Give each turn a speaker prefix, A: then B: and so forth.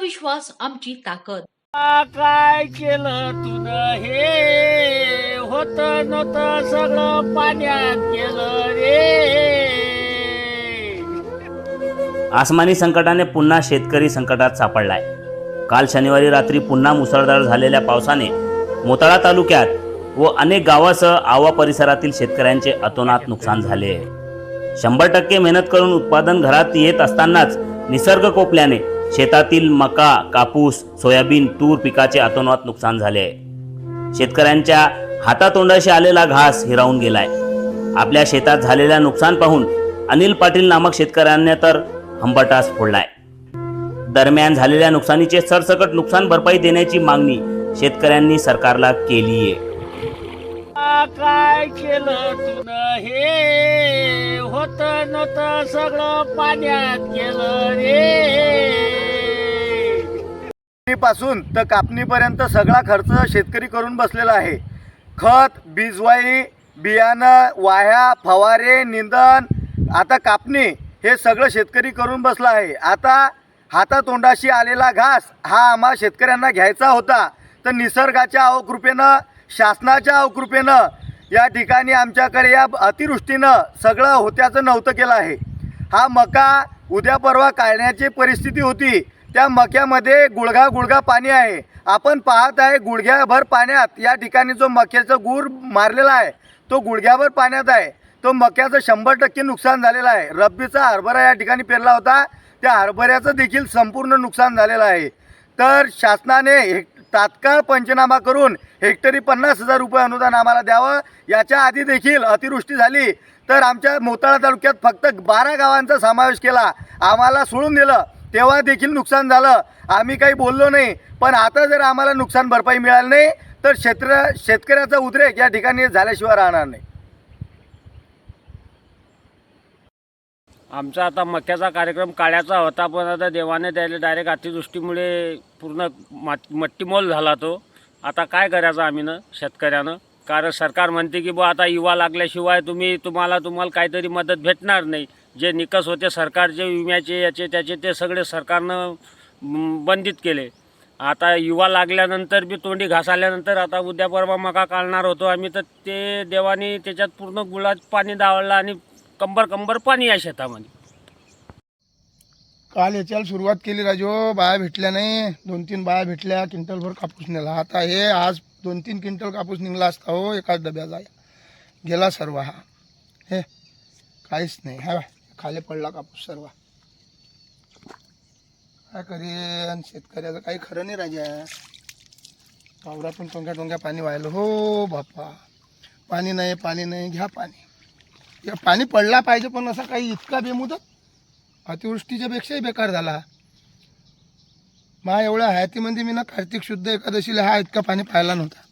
A: विश्वास आमची ताकद.
B: काय केलं तुन हे? होत नव्हतं सगळं पाण्यात गेलं रे.
C: आसमानी संकटाने पुन्हा शेतकरी संकटात सापडलाय. काल शनिवारी रात्री पुन्हा मुसळधार झालेल्या पावसाने मोताळा तालुक्यात व अनेक गावासह आवा परिसरातील शेतकऱ्यांचे अतोनात नुकसान झाले. आहे शंभर टक्के मेहनत करून उत्पादन घरात येत असतानाच निसर्ग कोपल्याने शेतातील मका कापूस सोयाबीन तूर पिकाचे अतोनात नुकसान झाले आहे. शेतकऱ्यांच्या हातातोंडाशी आलेला घास हिरावून गेलाय. आपल्या शेतात झालेल्या नुकसान पाहून अनिल पाटील नामक शेतकऱ्यांनी तर हंबटास फोडलाय. दरम्यान झालेल्या नुकसानीचे सरसकट नुकसान भरपाई देण्याची मागणी शेतकऱ्यांनी सरकारला केली आहे
B: काय केलं तुन हे? होत नव्हतं सगळं पाण्यात गेलं रे.
D: पासून तर कापणीपर्यंत सगळा खर्च शेतकरी करून बसलेला आहे. खत बीजवाई बियाणं वाह्या फवारे निंदन आता कापणी हे सगळं शेतकरी करून बसला आहे. आता हातातोंडाशी आलेला घास हा आम्हा शेतकऱ्यांना घ्यायचा होता. तर निसर्गाच्या अवकृपेनं शासनाच्या अवकृपेनं या ठिकाणी आमच्याकडे या अतिवृष्टीनं सगळं होत्याचं नव्हतं केलं आहे. हा मका उद्या परवा काढण्याची परिस्थिती होती. त्या मक्यामध्ये गुळगा गुळगा पाणी आहे. आपण पाहत आहे गुडघ्याभर पाण्यात. या ठिकाणी जो मक्याचा गुर मारलेला आहे तो गुडघ्याभर पाण्यात आहे. तो मक्याचं शंभर टक्के नुकसान झालेलं आहे. रब्बीचा हरभरा या ठिकाणी पेरला होता. त्या हरभऱ्याचं देखील संपूर्ण नुकसान झालेलं आहे. तर शासनाने हेक तात्काळ पंचनामा करून हेक्टरी पन्नास हजार रुपये अनुदान आम्हाला द्यावं. याच्या आधी देखील अतिवृष्टी झाली. तर आमच्या मोताळा तालुक्यात फक्त बारा गावांचा समावेश केला. आम्हाला सोडून दिलं. तेव्हा देखील नुकसान झालं. आम्ही काही बोललो नाही. पण आता जर आम्हाला नुकसान भरपाई मिळाली नाही तर क्षेत्र शेतकऱ्याचा उद्रेक या ठिकाणी झाल्याशिवाय राहणार नाही.
B: आमचा आता मक्याचा कार्यक्रम काढायचा होता पण आता देवाने द्यायला डायरेक्ट अतिवृष्टीमुळे पूर्ण मात मट्टीमोल झाला तो. आता काय करायचं आम्ही ना शेतकऱ्यानं? कारण सरकार म्हणते की बुवा आता युवा लागल्याशिवाय तुम्ही तुम्हाला तुम्हाला काहीतरी मदत भेटणार नाही. जे निकष होते सरकारचे विम्याचे याचे त्याचे ते सगळे सरकारनं बंदित केले. आता युवा लागल्यानंतर बी तोंडी घास आल्यानंतर आता उद्या परवा मका काढणार होतो आम्ही तर ते देवानी त्याच्यात पूर्ण गुळात पाणी दावळलं आणि कंबर कंबर पाणी आहे शेतामध्ये.
E: काल याच्याला सुरुवात केली राजो बाया भेटल्या नाही. दोन तीन बाया भेटल्या क्विंटलभर कापूस नेला. आता हे आज दोन तीन क्विंटल कापूस निघला असता हो एकाच डब्याचा. गेला सर्व हा. हे काहीच नाही. हा खाली पडला कापूस सर्व. काय करेन शेतकऱ्याचं काही खरं नाही राजा. पावरातून टोंग्या टोंग्या पाणी व्हायला हो बाप्पा. पाणी नाही पाणी नाही घ्या पाणी. या पाणी पडला पाहिजे पण असा काही इतका बेमुदत? अतिवृष्टीच्या पेक्षाही बेकार झाला. मा एवढ्या हयातीमध्ये मी ना कार्तिक शुद्ध एकादशीला हा इतका पाणी पाहिला नव्हता.